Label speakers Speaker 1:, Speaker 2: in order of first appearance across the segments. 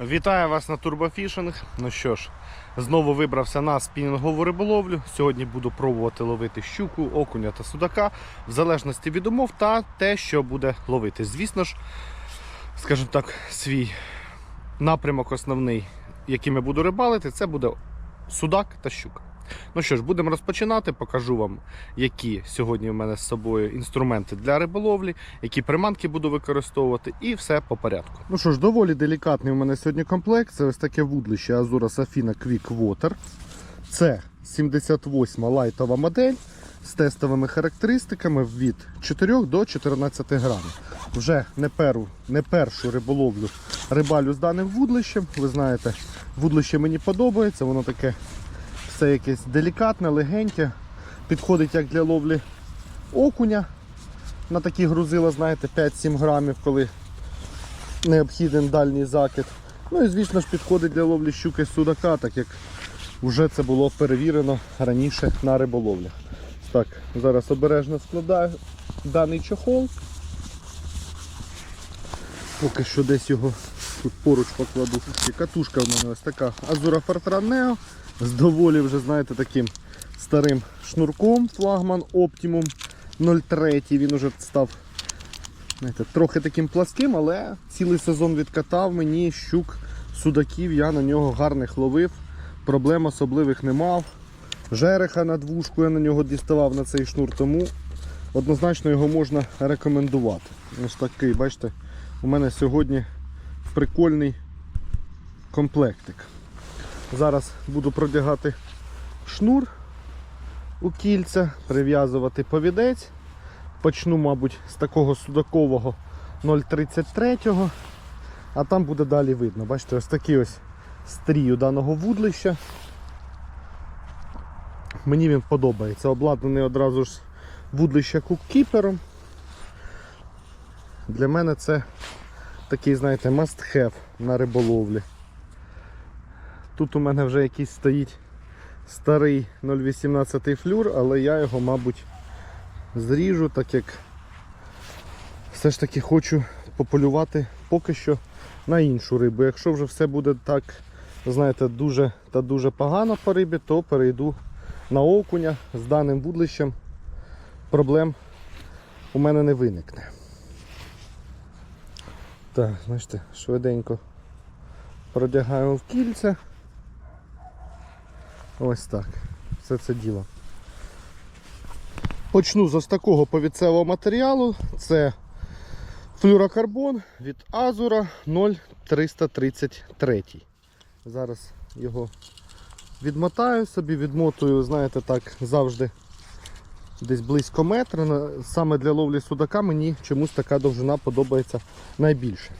Speaker 1: Вітаю вас на Турбофішинг. Ну що ж, знову вибрався на спінінгову риболовлю. Сьогодні буду пробувати ловити щуку, окуня та судака, в залежності від умов та те, що буде ловити. Звісно ж, скажімо так, свій напрямок основний, яким я буду рибалити, це буде судак та щука. Ну що ж, будемо розпочинати. Покажу вам, які сьогодні в мене з собою інструменти для риболовлі, які приманки буду використовувати, і все по порядку. Ну що ж, доволі делікатний у мене сьогодні комплект. Це ось таке вудлище Azura Safina Quick Water. Це 78 лайтова модель з тестовими характеристиками від 4 до 14 грамів. Вже не, перу, не першу риболовлю рибалю з даним вудлищем. Ви знаєте, вудлище мені подобається, воно таке все якесь делікатне, легеньке. Підходить як для ловлі окуня. На такі грузила, знаєте, 5-7 грамів, коли необхіден дальній закид. Ну і звісно ж підходить для ловлі щуки судака, так як вже це було перевірено раніше на риболовлях. Так, зараз обережно складаю даний чохол. Поки що десь його тут поруч покладу. Катушка в мене ось така Fortran Neo з доволі вже, знаєте, таким старим шнурком флагман Optimum 03. Він уже став знаєте, трохи таким пласким, але цілий сезон відкатав мені щук, судаків, я на нього гарних ловив, проблем особливих не мав. Жереха на двушку я на нього діставав на цей шнур, тому однозначно його можна рекомендувати. Ось такий, бачите, у мене сьогодні прикольний комплектик. Зараз буду продягати шнур у кільця, прив'язувати повідець. Почну, мабуть, з такого судакового 0,33, а там буде далі видно. Бачите, ось такий ось стрій у даного вудлища. Мені він подобається. Обладнаний одразу ж вудлища куккіпером. Для мене це такий, знаєте, must have на риболовлі. Тут у мене вже якийсь стоїть старий 0,18 флюр, але я його, мабуть, зріжу, так як все ж таки хочу пополювати поки що на іншу рибу. Якщо вже все буде так, знаєте, дуже та дуже погано по рибі, то перейду на окуня з даним вудлищем. Проблем у мене не виникне. Так, бачите, швиденько продягаємо в кільця. Ось так. Все це діло. Почну з ось такого повіцевого матеріалу. Це флюрокарбон від Азура 0333. Зараз його відмотаю собі, відмотую, знаєте, так, завжди десь близько метра. Саме для ловлі судака мені чомусь така довжина подобається найбільше.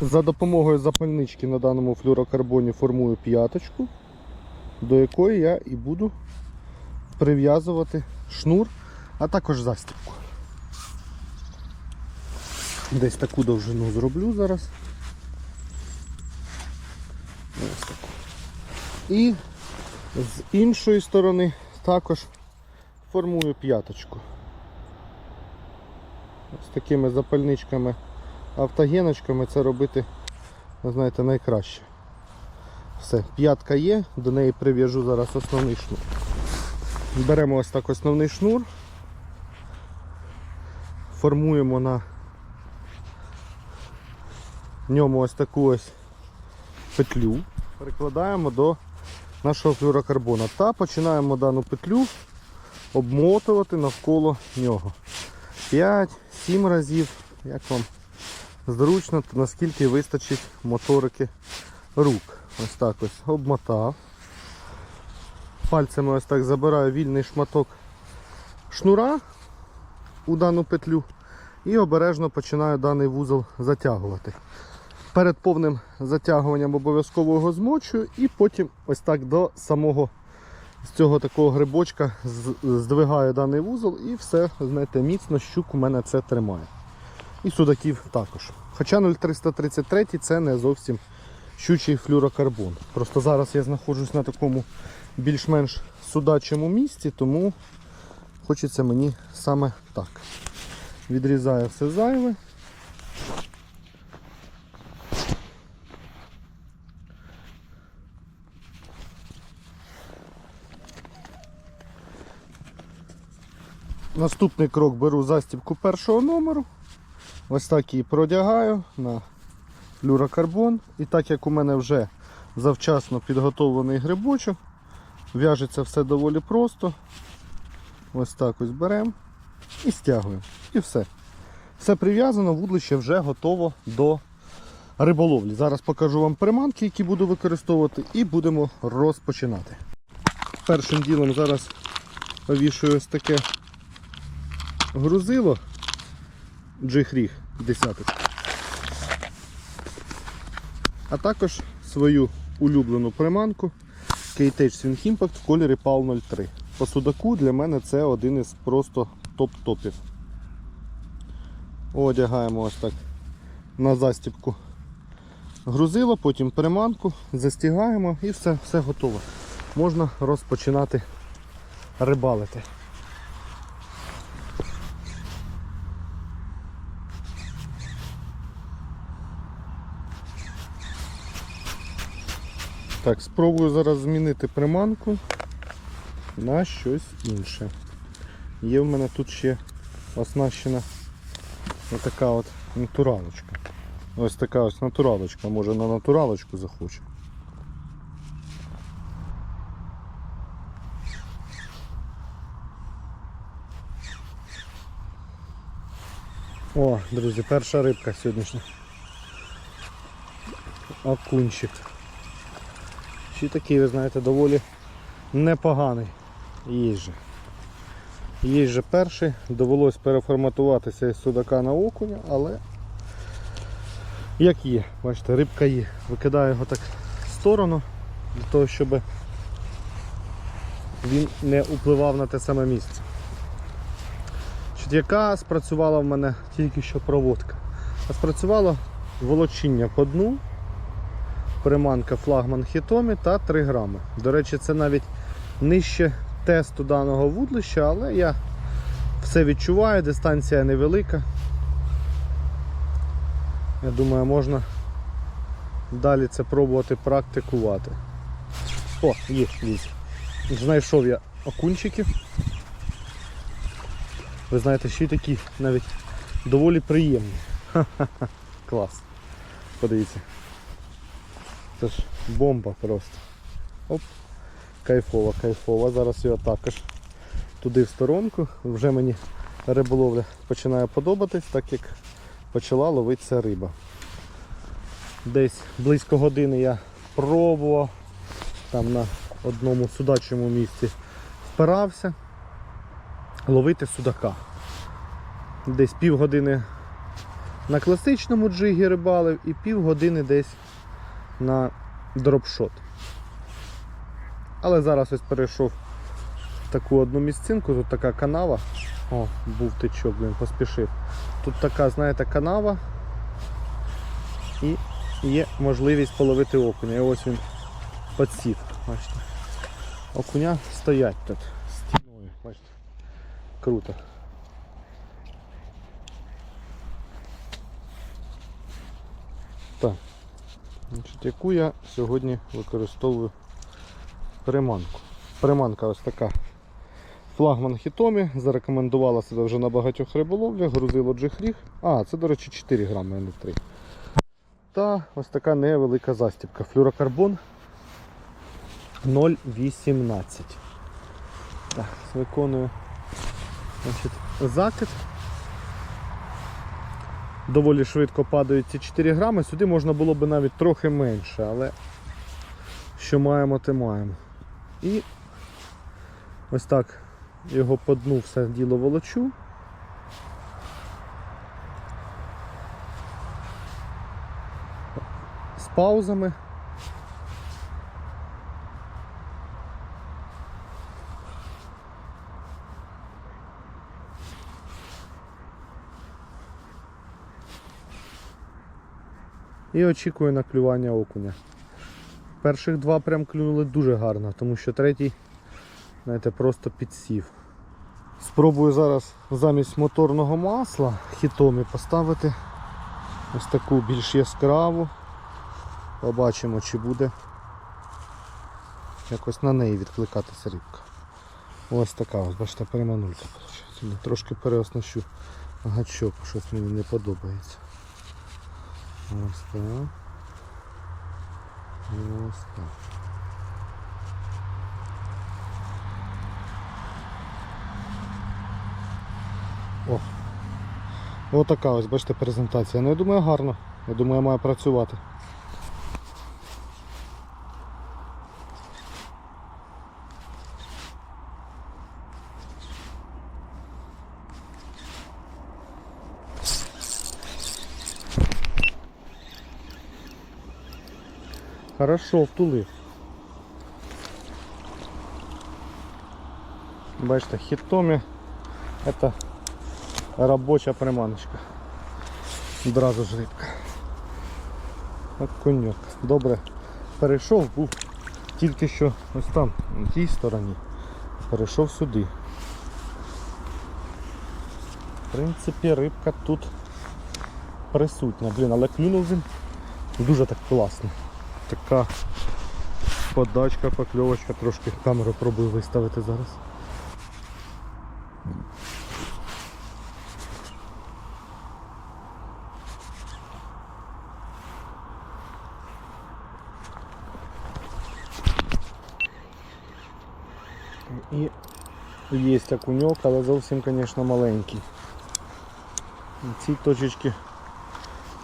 Speaker 1: За допомогою запальнички на даному флюрокарбоні формую п'яточку, до якої я і буду прив'язувати шнур, а також застібку. Десь таку довжину зроблю зараз. Ось таку. І з іншої сторони також формую п'яточку. Ось такими запальничками автогеночками це робити, знаєте, найкраще. Все, п'ятка є, до неї прив'яжу зараз основний шнур. Беремо ось так основний шнур, формуємо на ньому ось таку ось петлю, прикладаємо до нашого флюрокарбона та починаємо дану петлю обмотувати навколо нього. 5-7 разів, як вам зручно, наскільки вистачить моторики рук. Ось так ось обмотав. Пальцями ось так забираю вільний шматок шнура у дану петлю і обережно починаю даний вузол затягувати. Перед повним затягуванням обов'язково його змочую і потім ось так до самого з цього такого грибочка здвигаю даний вузол і все, знаєте, міцно щук у мене це тримає. І судаків також. Хоча 0333 це не зовсім щучий флюрокарбон. Просто зараз я знаходжусь на такому більш-менш судачому місці, тому хочеться мені саме так. Відрізаю все зайве. Наступний крок беру застібку першого номеру. Ось так її продягаю на флюрокарбон. І так як у мене вже завчасно підготовлений грибочок, в'яжеться все доволі просто. Ось так ось беремо і стягуємо. І все. Все прив'язано, вудлище вже готово до риболовлі. Зараз покажу вам приманки, які буду використовувати, і будемо розпочинати. Першим ділом зараз повішую ось таке грузило джихріг десяток. А також свою улюблену приманку KTH Swing Impact в кольорі PAL 03. По судаку для мене це один із просто топ-топів. Одягаємо ось так на застібку грузило, потім приманку, застігаємо і все, все готово. Можна розпочинати рибалити. Так, спробую зараз змінити приманку на щось інше. Є в мене тут ще оснащена отака от натуралочка. Ось така ось натуралочка, може на натуралочку захочу. О, друзі, перша рибка сьогоднішня. Окунчик. Ще такий, ви знаєте, доволі непоганий. Є же. Перший, довелось переформатуватися із судака на окуня, але як є, бачите, рибка є. Викидаю його так в сторону, для того, щоб він не впливав на те саме місце. Яка спрацювала в мене тільки що проводка? А спрацювало волочіння по дну, приманка флагман хітомі та 3 грами. До речі, це навіть нижче тесту даного вудлища, але я все відчуваю, дистанція невелика. Я думаю, можна далі це пробувати практикувати. О, є, лізь. Знайшов я окунчиків. Ви знаєте, ще й такі навіть доволі приємні. Ха-ха-ха. Клас. Подивіться. Це ж бомба просто. Оп. Кайфова, кайфова. Зараз його також туди в сторонку. Вже мені риболовля починає подобатись, так як почала ловитися риба. Десь близько години я пробував, там на одному судачому місці впирався ловити судака. Десь півгодини на класичному джигі рибалив і півгодини десь на дропшот. Але зараз ось перейшов в таку одну місцинку, тут така канава. О, був течок, блін, поспішив. Тут така, знаєте, канава і є можливість половити окуня. І ось він підсів. Бачите. Окуня стоять тут стіною. Бачите. Круто. Так. Значить, яку я сьогодні використовую приманку. Приманка ось така. Флагман Хітомі, зарекомендувала себе вже на багатьох риболовлях, грузило джихріг. А, це, до речі, 4 грами, а не 3. Та ось така невелика застібка. Флюрокарбон 0,18. Так, виконую значить, закид. Доволі швидко падають ці 4 грами. Сюди можна було б навіть трохи менше, але що маємо, те маємо. І ось так його по дну все діло волочу. З паузами. І очікую на клювання окуня. Перших два прям клюнули дуже гарно, тому що третій, знаєте, просто підсів. Спробую зараз замість моторного масла хітомі поставити ось таку більш яскраву. Побачимо, чи буде якось на неї відкликатися рибка. Ось така, ось, бачите, переманулька. Трошки переоснащу гачок, щось мені не подобається. Ось так. Ось так. О. Отака ось, бачите, презентація. Ну я думаю гарно. Я думаю, має працювати. Хорошо, втулив. Бачите, хітомі это робоча приманочка. Одразу ж рибка. От. Добре. Перейшов, був тільки що ось там, на тій стороні. Перейшов сюди. В принципі, рибка тут присутня. Блін, але клюнув він дуже так класно. Така подачка, покльовочка, трошки камеру пробую виставити зараз. І є окуньок, але зовсім, звісно, маленький. Ці точечки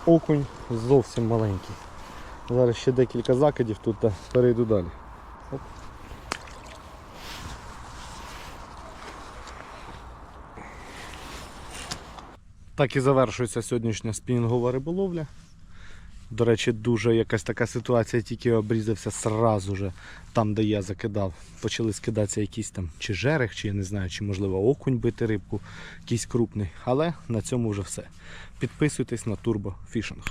Speaker 1: окунь зовсім маленький. Зараз ще декілька закидів тут та перейду далі. Так і завершується сьогоднішня спінінгова риболовля. До речі, дуже якась така ситуація, тільки обрізався сразу же там, де я закидав. Почали скидатися якісь там чи жерех, чи я не знаю, чи можливо окунь бити рибку, якийсь крупний. Але на цьому вже все. Підписуйтесь на Turbo Fishing.